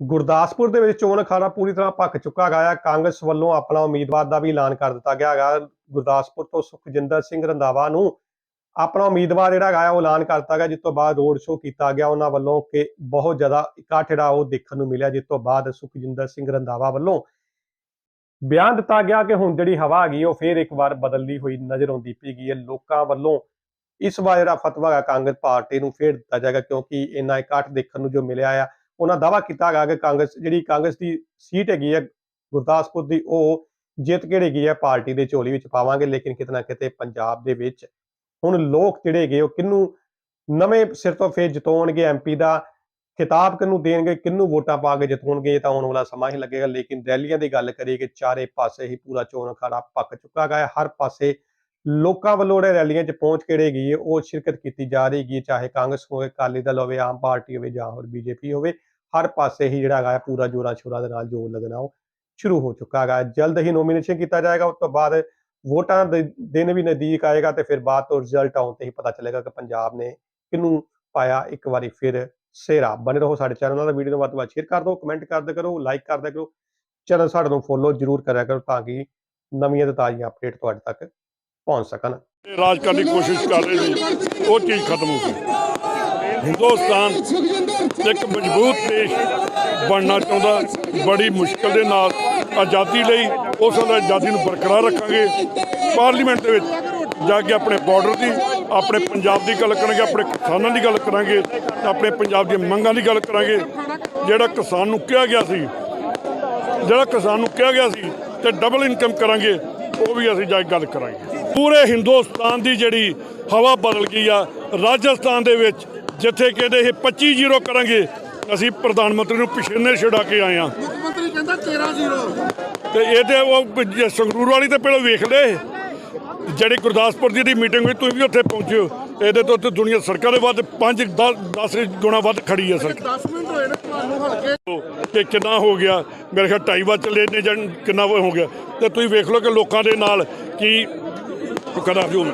ਗੁਰਦਾਸਪੁਰ ਦੇ ਵਿੱਚ ਚੋਣ ਅਖਾੜਾ ਪੂਰੀ ਤਰ੍ਹਾਂ ਭੱਕ ਚੁੱਕਾ ਹੈਗਾ ਹੈ। ਕਾਂਗਰਸ ਵੱਲੋਂ ਆਪਣਾ ਉਮੀਦਵਾਰ ਦਾ ਵੀ ਐਲਾਨ ਕਰ ਦਿੱਤਾ ਗਿਆ ਹੈਗਾ। ਗੁਰਦਾਸਪੁਰ ਤੋਂ ਸੁਖਜਿੰਦਰ ਸਿੰਘ ਰੰਧਾਵਾ ਨੂੰ ਆਪਣਾ ਉਮੀਦਵਾਰ ਜਿਹੜਾ ਹੈਗਾ, ਉਹ ਐਲਾਨ ਕਰਤਾ ਗਿਆ, ਜਿਸ ਤੋਂ ਬਾਅਦ ਰੋਡ ਸ਼ੋਅ ਕੀਤਾ ਗਿਆ। ਉਹਨਾਂ ਵੱਲੋਂ ਕਿ ਬਹੁਤ ਜ਼ਿਆਦਾ ਇਕੱਠ ਜਿਹੜਾ, ਉਹ ਦੇਖਣ ਨੂੰ ਮਿਲਿਆ। ਜਿਸ ਤੋਂ ਬਾਅਦ ਸੁਖਜਿੰਦਰ ਸਿੰਘ ਰੰਧਾਵਾ ਵੱਲੋਂ ਬਿਆਨ ਦਿੱਤਾ ਗਿਆ ਕਿ ਹੁਣ ਜਿਹੜੀ ਹਵਾ ਹੈਗੀ, ਉਹ ਫੇਰ ਇੱਕ ਵਾਰ ਬਦਲਦੀ ਹੋਈ ਨਜ਼ਰ ਆਉਂਦੀ ਪਈ ਗਈ ਹੈ। ਲੋਕਾਂ ਵੱਲੋਂ ਇਸ ਵਾਰ ਜਿਹੜਾ ਫਤਵਾ ਹੈ ਕਾਂਗਰਸ ਪਾਰਟੀ ਨੂੰ ਫੇਰ ਦਿੱਤਾ ਜਾਏਗਾ, ਕਿਉਂਕਿ ਇੰਨਾ ਇਕੱਠ ਦੇਖਣ ਨੂੰ ਜੋ ਮਿਲਿਆ ਆ ਉਹਨਾਂ ਦਾਵਾ ਕੀਤਾ ਗਿਆ ਕਿ ਕਾਂਗਰਸ, ਜਿਹੜੀ ਕਾਂਗਰਸ ਦੀ ਸੀਟ ਹੈਗੀ ਹੈ ਗੁਰਦਾਸਪੁਰ ਦੀ, ਉਹ ਜਿੱਤ ਕੇ ਹੈਗੀ ਹੈ ਪਾਰਟੀ ਦੇ ਝੋਲੀ ਵਿੱਚ ਪਾਵਾਂਗੇ, ਲੇਕਿਨ ਕਿਤੇ ਨਾ ਕਿਤੇ ਪੰਜਾਬ ਦੇ ਵਿੱਚ ਹੁਣ ਲੋਕ ਜਿਹੜੇ ਗਏ ਉਹ ਕਿੰਨੂੰ ਨਵੇਂ ਸਿਰ ਤੋਂ ਫੇਰ ਜਿਤਾਉਣਗੇ ਐਮਪੀ ਦਾ ਖਿਤਾਬ ਕਿਹਨੂੰ ਦੇਣਗੇ, ਕਿਹਨੂੰ ਵੋਟਾਂ ਪਾ ਕੇ ਜਿਤਾਉਣਗੇ, ਇਹ ਤਾਂ ਆਉਣ ਵਾਲਾ ਸਮਾਂ ਹੀ ਲੱਗੇਗਾ, ਲੇਕਿਨ ਰੈਲੀਆਂ ਦੀ ਗੱਲ ਕਰੀਏ ਕਿ ਚਾਰੇ ਪਾਸੇ ਹੀ ਪੂਰਾ ਚੋਣ ਅਖਾੜਾ ਪੱਕ ਚੁੱਕਾ ਗਿਆ ਹੈ, ਹਰ ਪਾਸੇ ਲੋਕਾਂ ਵੱਲੋਂ ਜਿਹੜੇ ਰੈਲੀਆਂ 'ਚ ਪਹੁੰਚ ਕਿਹੜੇ ਗਈ ਹੈ ਉਹ ਸ਼ਿਰਕਤ ਕੀਤੀ ਜਾ ਰਹੀ ਹੈਗੀ ਹੈ, ਚਾਹੇ ਕਾਂਗਰਸ ਹੋਵੇ ਅਕਾਲੀ ਦਲ ਹੋਵੇ ਆਮ ਪਾਰਟੀ ਹੋਵੇ ਜਾਂ ਹੋਰ ਬੀਜੇਪੀ ਹੋਵੇ ਹਰ ਪਾਸੇ ਹੀ ਜਿਹੜਾ ਹੈਗਾ ਪੂਰਾ ਜੋਰਾਂ ਸ਼ੋਰਾਂ ਦੇ ਨਾਲ ਜੋਰ ਲੱਗਣਾ ਉਹ ਸ਼ੁਰੂ ਹੋ ਚੁੱਕਾ ਹੈਗਾ। ਜਲਦ ਹੀ ਨੋਮੀਨੇਸ਼ਨ ਕੀਤਾ ਜਾਏਗਾ ਉਸ ਤੋਂ ਬਾਅਦ ਵੋਟਾਂ ਦੇ ਦਿਨ ਵੀ ਨਜ਼ਦੀਕ ਆਏਗਾ ਤੇ ਫਿਰ ਬਾਅਦ ਤੋਂ ਰਿਜ਼ਲਟ ਆਉਣ ਤੇ ਹੀ ਪਤਾ ਚੱਲੇਗਾ ਕਿ ਪੰਜਾਬ ਨੇ ਕਿਹਨੂੰ ਪਾਇਆ ਇੱਕ ਵਾਰੀ ਫਿਰ ਸੇਰਾ ਬਣੇ ਰਹੋ ਸਾਡੇ ਚੈਨਲ ਨਾਲ ਵੀਡੀਓ ਨੂੰ ਵੱਧ ਤੋਂ ਵੱਧ ਸ਼ੇਅਰ ਕਰ ਦਿਓ ਕਮੈਂਟ ਕਰਦੇ ਕਰੋ ਲਾਈਕ ਕਰਦੇ ਕਰੋ। ਚੈਨਲ ਸਾਡੇ ਨੂੰ ਫੋਲੋ ਜਰੂਰ ਕਰਿਆ ਕਰੋ ਤਾਂ ਕਿ ਨਵੀਆਂ ਤੇ ਤਾਜ਼ੀਆਂ ਅਪਡੇਟ ਤੁਹਾਡੇ ਤੱਕ ਪਹੁੰਚ ਸਕਣ। ਰਾਜ ਕਰਨ ਦੀ ਕੋਸ਼ਿਸ਼ ਕਰ ਰਹੇ ਸੀ। ਉਹ ਚੀਜ਼ ਖਤਮ ਹੋ ਗਈ। ਹਿੰਦੁਸਤਾਨ ਇੱਕ ਮਜ਼ਬੂਤ ਦੇਸ਼ ਬਣਨਾ ਚਾਹੁੰਦਾ। ਬੜੀ ਮੁਸ਼ਕਲ ਦੇ ਨਾਲ ਆਜ਼ਾਦੀ ਲਈ ਉਸ ਦਾ ਆਜ਼ਾਦੀ ਨੂੰ ਬਰਕਰਾਰ ਰੱਖਾਂਗੇ। ਪਾਰਲੀਮੈਂਟ ਦੇ ਵਿੱਚ ਜਾ ਕੇ ਆਪਣੇ ਬਾਰਡਰ ਦੀ, ਆਪਣੇ ਪੰਜਾਬ ਦੀ ਗੱਲ ਕਰਾਂਗੇ, ਆਪਣੇ ਕਿਸਾਨਾਂ ਦੀ ਗੱਲ ਕਰਾਂਗੇ, ਆਪਣੇ ਪੰਜਾਬ ਦੀਆਂ ਮੰਗਾਂ ਦੀ ਗੱਲ ਕਰਾਂਗੇ। ਜਿਹੜਾ ਕਿਸਾਨ ਨੂੰ ਕਿਹਾ ਗਿਆ ਸੀ, ਜਿਹੜਾ ਕਿਸਾਨ ਨੂੰ ਕਿਹਾ ਗਿਆ ਸੀ ਤੇ ਡਬਲ ਇਨਕਮ ਕਰਾਂਗੇ। ਉਹ ਵੀ ਅਸੀਂ ਜਾ ਕੇ ਗੱਲ ਕਰਾਂਗੇ। ਪੂਰੇ ਹਿੰਦੁਸਤਾਨ ਦੀ ਜਿਹੜੀ ਹਵਾ ਬਦਲ ਗਈ ਆ ਰਾਜਸਥਾਨ ਦੇ ਵਿੱਚ ਜਿੱਥੇ ਕਹਿੰਦੇ ਇਹ 25 ਜ਼ੀਰੋ ਕਰਾਂਗੇ ਅਸੀਂ ਪ੍ਰਧਾਨ ਮੰਤਰੀ ਨੂੰ ਪਿਛੇਨੇ ਛੁਡਾ ਕੇ ਆਏ ਆ ਮੁੱਖ ਮੰਤਰੀ ਕਹਿੰਦਾ 13 ਜ਼ੀਰੋ। ਤੇ ਇਹਦੇ ਉਹ ਜੇ ਸੰਗਰੂਰ ਵਾਲੀ ਤੇ ਪਹਿਲਾਂ ਵੇਖ ਲਏ ਜਿਹੜੀ ਗੁਰਦਾਸਪੁਰ ਦੀ ਦੀ ਮੀਟਿੰਗ ਹੋਈ ਤੁਸੀਂ ਵੀ ਉੱਥੇ ਪਹੁੰਚਿਓ ਇਹਦੇ ਤੋਂ ਤੇ ਦੁਨੀਆ ਸੜਕਾਂ ਦੇ ਵੱਧ 5 10 ਗੁਣਾ ਵੱਧ ਖੜੀ ਹੈ ਸੜਕ 10 ਮਿੰਟ ਹੋਏ ਨੇ ਤੁਹਾਨੂੰ ਹਲਕੇ ਕਿ ਕਿੰਨਾ ਹੋ ਗਿਆ? ਮੇਰੇ ਖਿਆਲ ਢਾਈ ਵਾਰ ਚੱਲੇ ਨੇ ਜਨ ਕਿੰਨਾ ਹੋ ਗਿਆ? ਤੇ ਤੁਸੀਂ ਵੇਖ ਲਓ ਕਿ ਲੋਕਾਂ ਦੇ ਨਾਲ ਕੀ ਕਦਾ ਜੋ